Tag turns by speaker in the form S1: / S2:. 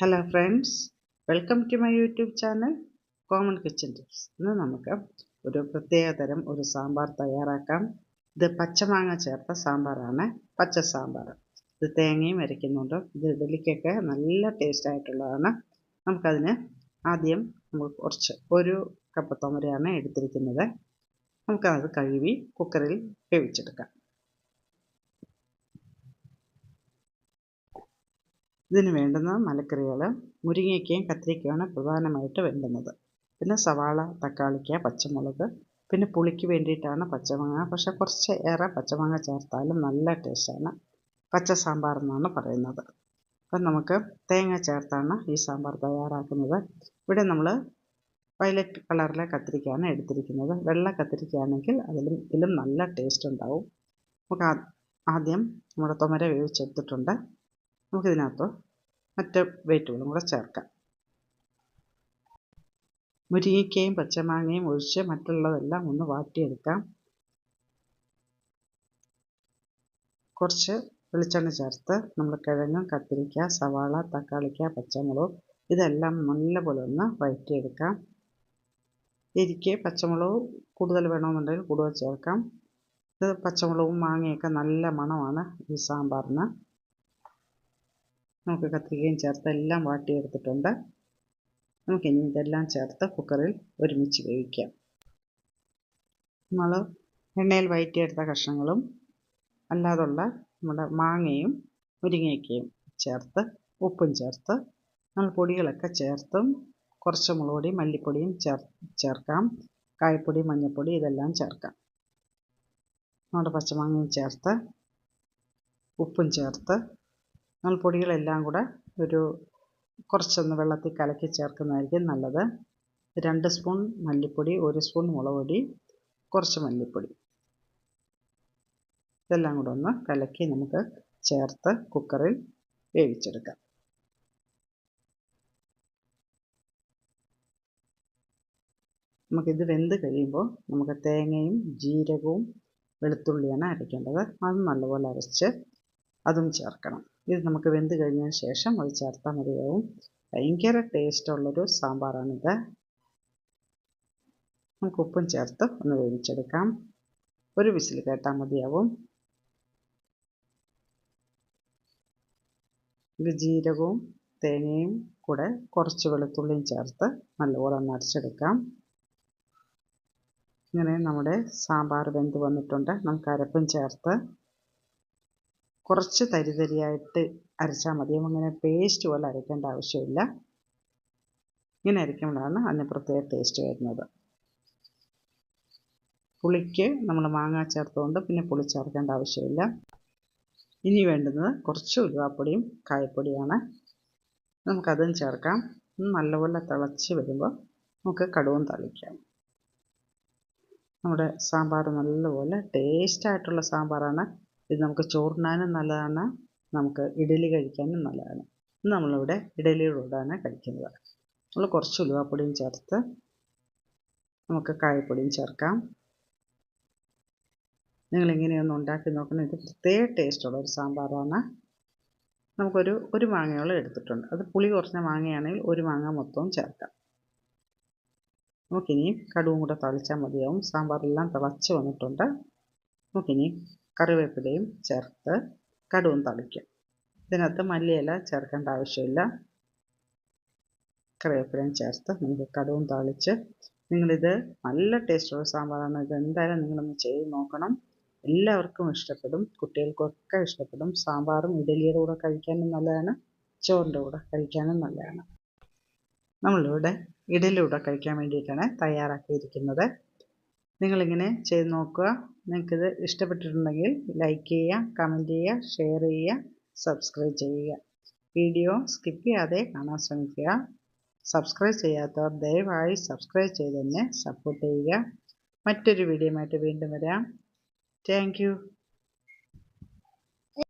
S1: Hello friends welcome to my YouTube channel common kitchen tips ഇന്ന് നമുക്ക് ഒരു പ്രത്യേക തരം ഒരു സാമ്പാർ തയ്യാറാക്കാം. ഇത് പച്ചമാങ്ങ ചേർത്ത സാമ്പാറാണ്. പച്ച സാമ്പാർ. ഇത് തേങ്ങയും അരയ്ക്കുന്നുണ്ട് ഇത് ഇഡലിക്കൊക്കെ നല്ല ടേസ്റ്റ് ആയിട്ടുള്ളതാണ്. നമുക്കതിന് ആദ്യം നമ്മൾ കുറച്ച് ഒരു കപ്പ് തോമരയാണ് എടുത്തിരിക്കുന്നത്. നമുക്കത് കഴുകി കുക്കറിൽ വേവിച്ചെടുക്കാം. ഇതിന് വേണ്ടുന്ന മലക്കറികൾ മുരിങ്ങയ്ക്കയും കത്തിരിക്കയാണ് പ്രധാനമായിട്ട് വേണ്ടുന്നത്. പിന്നെ സവാള തക്കാളിക്ക പച്ചമുളക് പിന്നെ പുളിക്ക് വേണ്ടിയിട്ടാണ് പച്ചമാങ്ങ. പക്ഷേ കുറച്ച് ഏറെ പച്ചമാങ്ങ ചേർത്താലും നല്ല ടേസ്റ്റാണ്. പച്ച സാമ്പാർ എന്നാണ് പറയുന്നത്. അപ്പം നമുക്ക് തേങ്ങ ചേർത്താണ് ഈ സാമ്പാർ തയ്യാറാക്കുന്നത്. ഇവിടെ നമ്മൾ വയലറ്റ് കളറിലെ കത്തിരിക്കയാണ് എടുത്തിരിക്കുന്നത്. വെള്ള കത്തിരിക്കയാണെങ്കിൽ അതിലും ഇതിലും നല്ല ടേസ്റ്റ് ഉണ്ടാവും. നമുക്ക് ആദ്യം നമ്മുടെ തുമര വേവിച്ചെടുത്തിട്ടുണ്ട്. നമുക്കിതിനകത്ത് മറ്റ് വെജിറ്റബിളും കൂടെ ചേർക്കാം. മുരിങ്ങയ്ക്കയും പച്ചമാങ്ങയും ഒഴിച്ച് മറ്റുള്ളതെല്ലാം ഒന്ന് വാട്ടിയെടുക്കാം. കുറച്ച് വെളിച്ചെണ്ണ ചേർത്ത് നമ്മൾ കിഴങ്ങ് കത്തിരിക്ക സവാള തക്കാളിക്ക പച്ചമുളക് ഇതെല്ലാം നല്ലപോലെ ഒന്ന് വഴറ്റിയെടുക്കാം. എരിക്ക് പച്ചമുളക് കൂടുതൽ വേണമെന്നുണ്ടെങ്കിൽ കൂടുതൽ ചേർക്കാം. ഇത് പച്ചമുളകും മാങ്ങയൊക്കെ നല്ല മണമാണ് ഈ സാമ്പാറിന്. നമുക്ക് കത്തിരിക്കയും ചേർത്ത് എല്ലാം വാട്ടിയെടുത്തിട്ടുണ്ട്. നമുക്കിനി ഇതെല്ലാം ചേർത്ത് കുക്കറിൽ ഒരുമിച്ച് വേവിക്കാം. നമ്മൾ എണ്ണയിൽ വയറ്റിയെടുത്ത കഷ്ണങ്ങളും അല്ലാതുള്ള നമ്മുടെ മാങ്ങയും മുരിങ്ങയ്ക്കയും ചേർത്ത് ഉപ്പും ചേർത്ത് നമ്മൾ പൊടികളൊക്കെ ചേർത്തും കുറച്ച് മുളക് പൊടി മല്ലിപ്പൊടിയും ചേർ ചേർക്കാം. കായപ്പൊടി മഞ്ഞൾപ്പൊടി ഇതെല്ലാം ചേർക്കാം. നമ്മുടെ പച്ചമാങ്ങയും ചേർത്ത് ഉപ്പും ചേർത്ത് പൊടികളെല്ലാം കൂടെ ഒരു കുറച്ചൊന്ന് വെള്ളത്തിൽ കലക്കി ചേർക്കുന്നതായിരിക്കും നല്ലത്. രണ്ട് സ്പൂൺ മല്ലിപ്പൊടി ഒരു സ്പൂൺ മുളക് പൊടി കുറച്ച് മല്ലിപ്പൊടി. ഇതെല്ലാം കൂടെ ഒന്ന് കലക്കി നമുക്ക് ചേർത്ത് കുക്കറിൽ വേവിച്ചെടുക്കാം. നമുക്കിത് വെന്ത് കഴിയുമ്പോൾ നമുക്ക് തേങ്ങയും ജീരകവും വെളുത്തുള്ളിയാണ് അരയ്ക്കേണ്ടത്. അത് നല്ലപോലെ അരച്ച് അതും ചേർക്കണം. ഇത് നമുക്ക് വെന്ത് കഴിഞ്ഞ ശേഷം അത് ചേർത്താൽ മതിയാവും. ഭയങ്കര ടേസ്റ്റുള്ളൊരു സാമ്പാറാണിത്. നമുക്ക് ഉപ്പും ചേർത്ത് ഒന്ന് വേവിച്ചെടുക്കാം. ഒരു വിസിൽ കേട്ടാൽ മതിയാവും. ഇത് ജീരകവും തേങ്ങയും കൂടെ കുറച്ച് വെളുത്തുള്ളിയും ചേർത്ത് നല്ലപോലെ ഒന്ന് അരച്ചെടുക്കാം. ഇങ്ങനെ നമ്മുടെ സാമ്പാർ വെന്ത് വന്നിട്ടുണ്ട്. നമുക്ക് അരപ്പും ചേർത്ത് കുറച്ച് തരി തരിയായിട്ട് അരച്ചാൽ മതി അങ്ങനെ പേസ്റ്റ് പോലെ അരയ്ക്കേണ്ട ആവശ്യമില്ല. ഇങ്ങനെ അരയ്ക്കുമ്പോഴാണ് അതിന് പ്രത്യേക ടേസ്റ്റ് വരുന്നത്. പുളിക്ക് നമ്മൾ മാങ്ങ ചേർത്തുകൊണ്ട് പിന്നെ പുളി ചേർക്കേണ്ട ആവശ്യമില്ല. ഇനി വേണ്ടുന്നത് കുറച്ച് ഉലുവാപ്പൊടിയും കായപ്പൊടിയാണ്. നമുക്കതും ചേർക്കാം. നല്ലപോലെ തിളച്ച് വരുമ്പോൾ നമുക്ക് കടുവും തളിക്കാം. നമ്മുടെ സാമ്പാർ നല്ലപോലെ ടേസ്റ്റായിട്ടുള്ള സാമ്പാറാണ്. ഇത് നമുക്ക് ചോറിനാനും നല്ലതാണ്. നമുക്ക് ഇഡലി കഴിക്കാനും നല്ലതാണ്. നമ്മളിവിടെ ഇഡലിയോടാണ് കഴിക്കുന്നത്. നമ്മൾ കുറച്ച് ഉലുവാപ്പൊടിയും ചേർത്ത് നമുക്ക് കായപ്പൊടിയും ചേർക്കാം. നിങ്ങളിങ്ങനെയൊന്ന് ഉണ്ടാക്കി നോക്കണം. ഇത് പ്രത്യേക ടേസ്റ്റുള്ള ഒരു സാമ്പാറാണ്. നമുക്കൊരു ഒരു മാങ്ങയോളം എടുത്തിട്ടുണ്ട്. അത് പുളി കുറഞ്ഞ മാങ്ങയാണെങ്കിൽ ഒരു മാങ്ങ മൊത്തവും ചേർക്കാം. നമുക്കിനി കടുവും കൂടെ തളിച്ചാൽ മതിയാവും. സാമ്പാറെല്ലാം തിളച്ച് വന്നിട്ടുണ്ട്. നമുക്കിനി കറിവേപ്പിലയും ചേർത്ത് കടുവും തളിക്കുക ഇതിനകത്ത് മല്ലിയില ചേർക്കേണ്ട ആവശ്യമില്ല. കറിവേപ്പിലയും ചേർത്ത് നമുക്ക് കടുവും തളിച്ച് നിങ്ങളിത് നല്ല ടേസ്റ്റുള്ള സാമ്പാറാണ്. ഇത് എന്തായാലും നിങ്ങളൊന്ന് ചെയ്ത് നോക്കണം. എല്ലാവർക്കും ഇഷ്ടപ്പെടും. കുട്ടികൾക്കൊക്കെ ഇഷ്ടപ്പെടും. സാമ്പാറും ഇഡലിയുടെ കൂടെ കഴിക്കാനും നല്ലതാണ്. ചോറിന്റെ കൂടെ കഴിക്കാനും നല്ലതാണ്. നമ്മളിവിടെ ഇഡലിയുടെ കൂടെ കഴിക്കാൻ വേണ്ടിയിട്ടാണ് തയ്യാറാക്കിയിരിക്കുന്നത്. നിങ്ങളിങ്ങനെ ചെയ്ത് നോക്കുക. നിങ്ങൾക്കിത് ഇഷ്ടപ്പെട്ടിട്ടുണ്ടെങ്കിൽ ലൈക്ക് ചെയ്യുക കമന്റ് ചെയ്യുക ഷെയർ ചെയ്യുക സബ്സ്ക്രൈബ് ചെയ്യുക. വീഡിയോ സ്കിപ്പ് ചെയ്യാതെ കാണാൻ ശ്രമിക്കുക. സബ്സ്ക്രൈബ് ചെയ്യാത്തവർ ദയവായി സബ്സ്ക്രൈബ് ചെയ്ത് തന്നെ സപ്പോർട്ട് ചെയ്യുക. മറ്റൊരു വീഡിയോയുമായിട്ട് വീണ്ടും വരാം. താങ്ക്